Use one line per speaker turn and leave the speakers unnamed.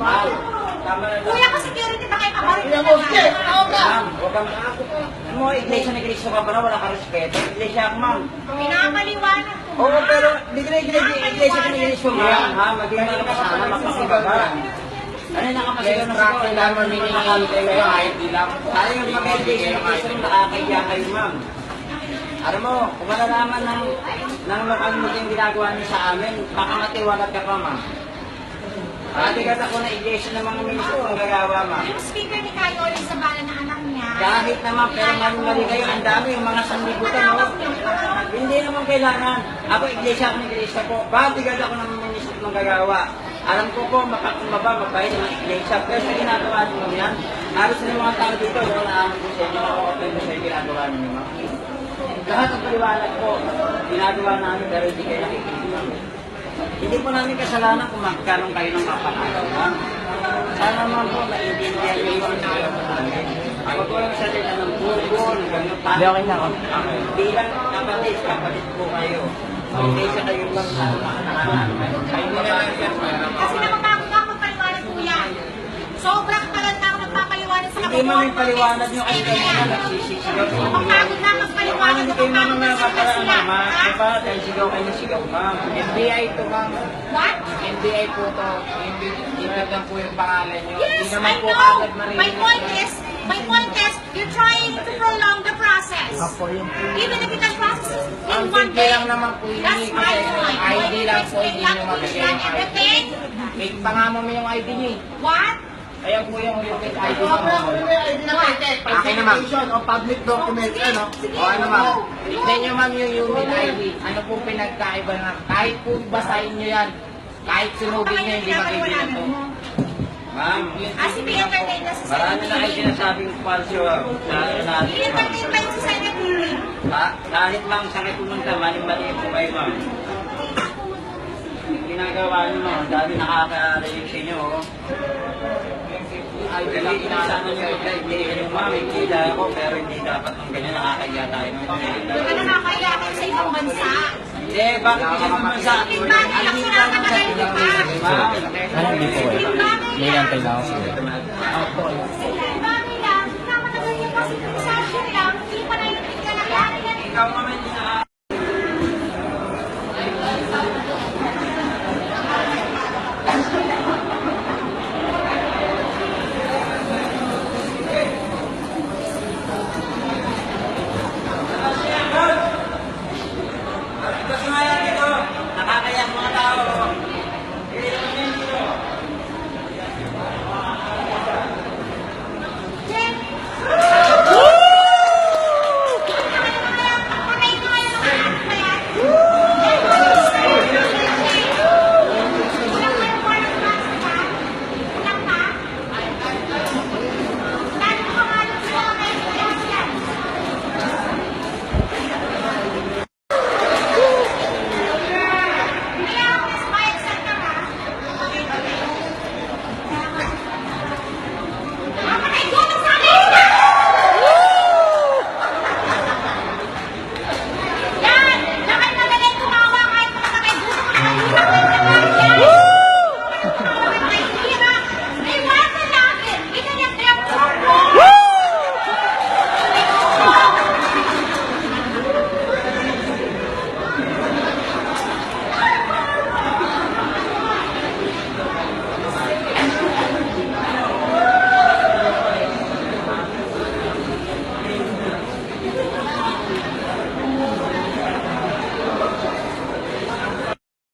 Tama na
Kuya ko security ba kayo kabalit
Kuya mo, sige, tawag ka.
Ma'am, huwag kang ako. Ano mo, iglesia na iglesia ka ba na wala ka respeto? Iglesia ako, ma'am.
Pinapaliwanag ko.
Oo, pero di ka na iglesia, iglesia ka na iglesia, ma'am. Ha, maging mga kasama, magpapagaba. Ano yung nakapasigaw na sigaw? Ang dami may nakakalimutan kayo, kahit di lang. Tayo yung mga iglesia, iglesia rin nakakaya kayo, ma'am. Alam mo, kung malalaman ng, ng lokal mo yung ginagawa niyo sa amin, baka matiwalag ka pa, ma'am. Pati ako na iglesia ng mga ministro ang gagawa, ma'am.
Yung speaker ni Kayo ulit sa bala ng anak niya.
Kahit naman, pero mali-mali kayo, ang dami yung mga sanlibutan, no? Hindi naman kailangan. Ako, iglesia ako ng iglesia po. Batigad ako ng ministro ng gagawa. Alam ko po, makakumaba, mabait ng iglesia. Pero sa ginagawa niyo yan, halos na yung mga tao dito, wala na amin ko sa inyo, nakakapin ko sa ginagawa niyo, ma'am. Lahat ng paliwanag po, ginagawa namin, pero hindi kayo nakikinig. Hindi po namin kasalanan kung magkaroon kayo ng kapangalan. ma'am. Sana naman po, maintindihan niyo yung. Ako po yung salita ng bugo, ng gano'n pa.
Hindi, okay na ako.
Bilang kapatid, kapatid po kayo. Hindi sa kayo lang sa nakakanan. Kayo na lang yan.
Kasi napapagod ako. Sobrang tagal na ako nagpapaliwanag sa
Hindi man yung paliwanag nyo kasi kayo na nagsisisigaw.
Napapagod na ako magpaliwanag. Napapagod
mga mga
sila.
mama. Diba? Dahil sigaw kayo na sigaw, ma'am.
NBI to ma'am.
What?
NBI po to. Hindi, hindi lang po yung pangalan nyo.
Yes, I
po
know. My point is, my point is, you're trying to prolong the process.
Apo yung
Even if it process
Ang
in one day.
lang naman po yun.
That's my
Kasi
point.
ID lang po, hindi nyo mabigay
me
yung ID.
everything?
May pangamo mo yung ID nyo eh.
What?
Kaya po yung unique ID
Wala
mo.
pa ako yung ID na kay
Akin naman.
Presentation of public document, ano?
O ano ma'am? Tignan nyo ma'am yung unit ID. Ano po pinagkaiba na kahit po basahin nyo yan, kahit sunugin nyo, hindi makikinig to.
Ma'am,
Ah, si Entertain na sa
marami na kayo sinasabing falso. ah.
Entertain pa yung sa.
Ha? Kahit lang sa kayo pumunta, mali-mali po kayo, ma'am. Ginagawa niyo, ma'am. Dami nakaka-relate sa inyo, oh. Ay, hindi sana niyo hindi yung ma'am, hindi ako, pero hindi dapat ng ganyan nakakaya tayo.
Doon ka na nakakayakin sa ibang bansa.
Hindi, bakit hindi naman sa
Bakit ba nilang sinakatagal niyo pa?
Ma'am,
Ano hindi po eh? May antay lang ako.
Bakit lang? Sinakatagal niyo pa sa transaction lang. Hindi pa na yung na yan.
ikaw naman